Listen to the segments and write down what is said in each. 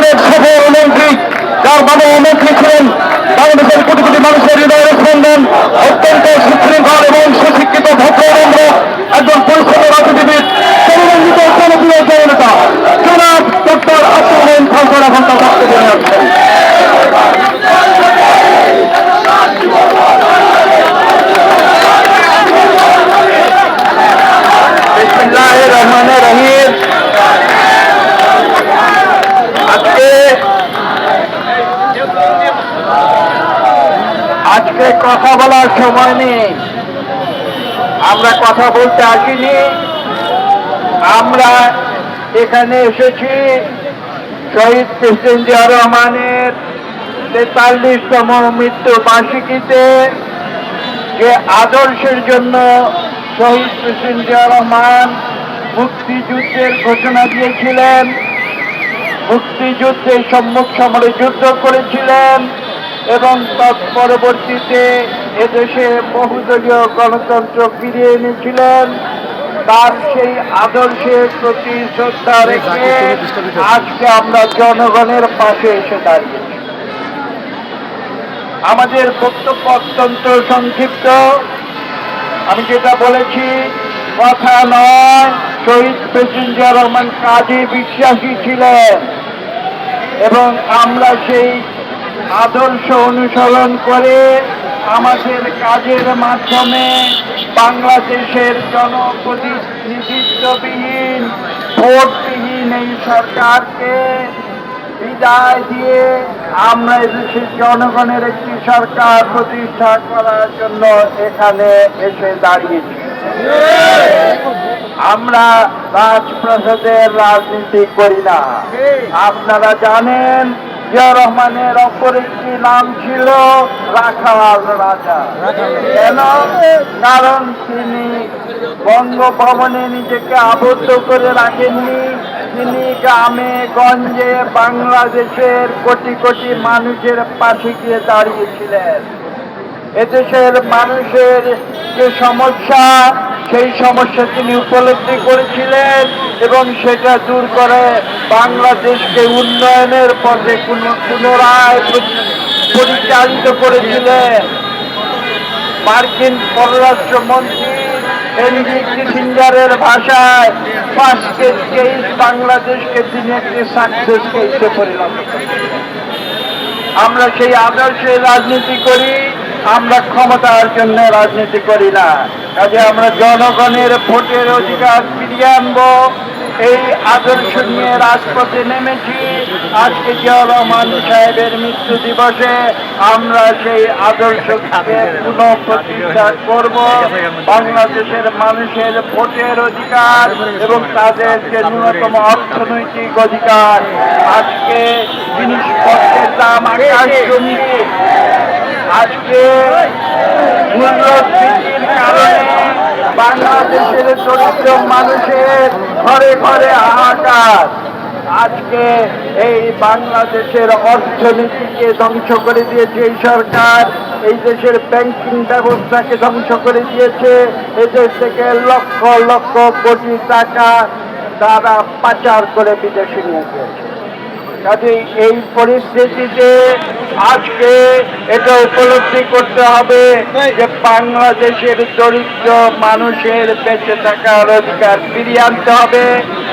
অনেক সফল মন্ত্রী যার বাবা মন্ত্রী ছিলেন, বাংলাদেশের কোটি কোটি মানুষের হৃদয়ের স্পন্দন, অত্যন্ত সুশৃঙ্খল এবং সুশিক্ষিত ভদ্রবন্ধ একজন পরিশ্রমী রাজনীতিবিদ সর্বমন্ডিত জনপ্রিয় জননেতা, জনাব ডক্টর আব্দুল রহিম খালসার এখন তার বক্তব্য নিয়ে আসছেন বিসমিল্লাহির রহমানির রহিম আজকে আজকে কথা বলার সময় নেই। আমরা কথা বলতে আসিনি। আমরা এখানে এসেছি শহীদ প্রেসিডেন্ট জিয়া রহমানের তেতাল্লিশতম মৃত্যু বার্ষিকীতে যে আদর্শের জন্য শহীদ প্রেসিডেন্ট জিয়া রহমান মুক্তিযুদ্ধের ঘোষণা দিয়েছিলেন, মুক্তিযুদ্ধের সম্মুখ সমরে যুদ্ধ করেছিলেন। এবং তৎপরবর্তীতে এদেশে বহুদলীয় গণতন্ত্র ফিরিয়ে এনেছিলেন। তার সেই আদর্শের প্রতি শ্রদ্ধা রেখে আজকে আমরা জনগণের পাশে এসে দাঁড়িয়েছি। আমাদের বক্তব্য অত্যন্ত সংক্ষিপ্ত। আমি যেটা বলেছি, কথা নয়, শহীদ প্রেসিডেন্ট রহমান কাজে বিশ্বাসী ছিলেন। এবং আমরা সেই আদর্শ অনুসরণ করে আমাদের কাজের মাধ্যমে বাংলাদেশের জনপ্রতিনিধিত্ববিহীন ভোটবিহীন এই সরকারকে বিদায় দিয়ে আমরা এদেশের জনগণের একটি সরকার প্রতিষ্ঠা করার জন্য এখানে এসে দাঁড়িয়েছি। আমরা রাজপ্রাসাদের রাজনীতি করি না। আপনারা জানেন জিয়া রহমানের অপর একটি নাম ছিল রাখাল রাজা। কেন? কারণ তিনি বঙ্গভবনে নিজেকে আবদ্ধ করে রাখেননি। তিনি গ্রামে, গঞ্জে বাংলাদেশের কোটি কোটি মানুষের পাশে গিয়ে দাঁড়িয়েছিলেন। এদেশের মানুষের যে সমস্যা সেই সমস্যা তিনি উপলব্ধি করেছিলেন এবং সেটা দূর করে বাংলাদেশকে উন্নয়নের পথে পুন- পুনরায় পরিচালিত করেছিলেন। মার্কিন পররাষ্ট্রমন্ত্রী হেনরি কিসিঞ্জারের ভাষায়, ফার্স্ট কেস বাংলাদেশকে তিনি একটি সাকসেস কেসে পরিণত আমরা সেই আদর্শে রাজনীতি করি। আমরা ক্ষমতার জন্য রাজনীতি করি না। কাজে আমরা জনগণের ভোটের অধিকার ফিরিয়ে আনব। এই আদর্শ নিয়ে রাজপথে নেমেছি। আজকে জিয়া রহমান সাহেবের মৃত্যু দিবসে আমরা সেই আদর্শকে পুনঃ প্রতিষ্ঠা করব। বাংলাদেশের মানুষের ভোটের অধিকার এবং তাদের যে ন্যূনতম অর্থনৈতিক অধিকার, আজকে জিনিসপত্রের দাম আকাশ আজকে বাংলাদেশের দরিদ্র মানুষের ঘরে ঘরে হাহাকার আজকে এই বাংলাদেশের অর্থনীতিকে ধ্বংস করে দিয়েছে এই সরকার, এই দেশের ব্যাংকিং ব্যবস্থাকে ধ্বংস করে দিয়েছে, এই দেশ থেকে লক্ষ লক্ষ কোটি টাকা তারা পাচার করে বিদেশে নিয়ে গিয়েছে। কাজে এই পরিস্থিতিতে আজকে এটা উপলব্ধি করতে হবে যে বাংলাদেশের দরিদ্র মানুষের বেঁচে থাকার অধিকার ফিরিয়ে আনতে হবে,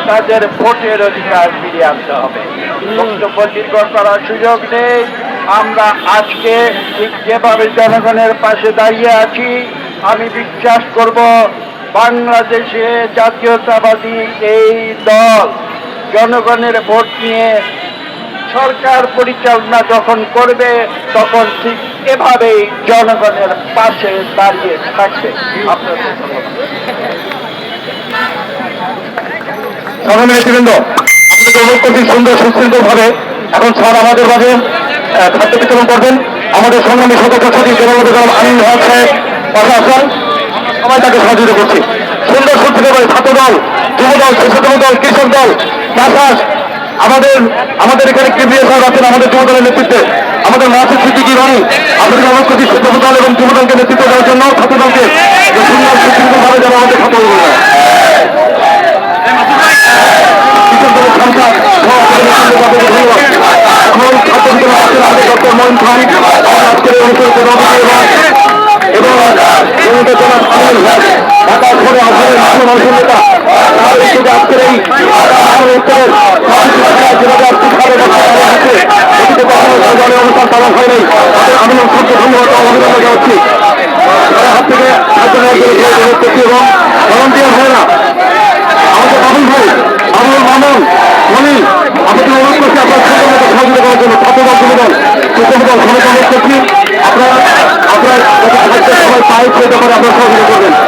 তাদের ভোটের অধিকার ফিরিয়ে আনতে হবে। বক্তব্য করার সুযোগ নেই। আমরা আজকে ঠিক যেভাবে জনগণের পাশে দাঁড়িয়ে আছি, আমি বিশ্বাস করব বাংলাদেশে জাতীয়তাবাদী এই দল জনগণের ভোট নিয়ে সরকার পরিচালনা যখন করবে, তখন ঠিক এভাবেই জনগণের পাশে দাঁড়িয়ে থাকবে। সুন্দর আমাদের আমাদের সুন্দর ছাত্র দল যুব দল শিশুতম দল কৃষক দল চাষাস আমাদের আমাদের এখানে কেন্দ্রীয় সাহেব আছেন আমাদের যুব দলের নেতৃত্বে আমাদের মাসুদ সিদ্দিকি রানী আপনাদের অনুরোধ করছি শিক্ষক দল এবং যুব দলকে নেতৃত্ব দেওয়ার জন্য ছাত্র দলকে যে সুন্দর সুশৃঙ্খল ভাবে যেন আমাদের মন অনুষ্ঠানের সভাপতি এবং ঢাকা শহরে আসলে মানুষের নেতা আজকের এই উত্তরের অনুষ্ঠান পালন হয়নি তাদের আমি অসংখ্য ধন্যবাদ অভিনন্দন জানাচ্ছি। তাদের হাত থেকে এবং ভলান্টিয়ার ভাইরা আপনার সহযোগিতা করবেন।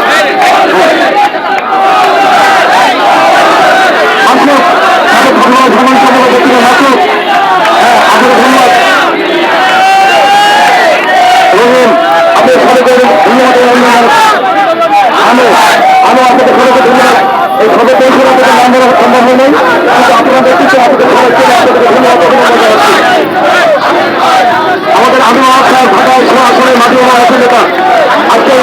আমাদের আবু আসার ঢাকায় সরাসরি মাধ্যমে নেতা। আজকে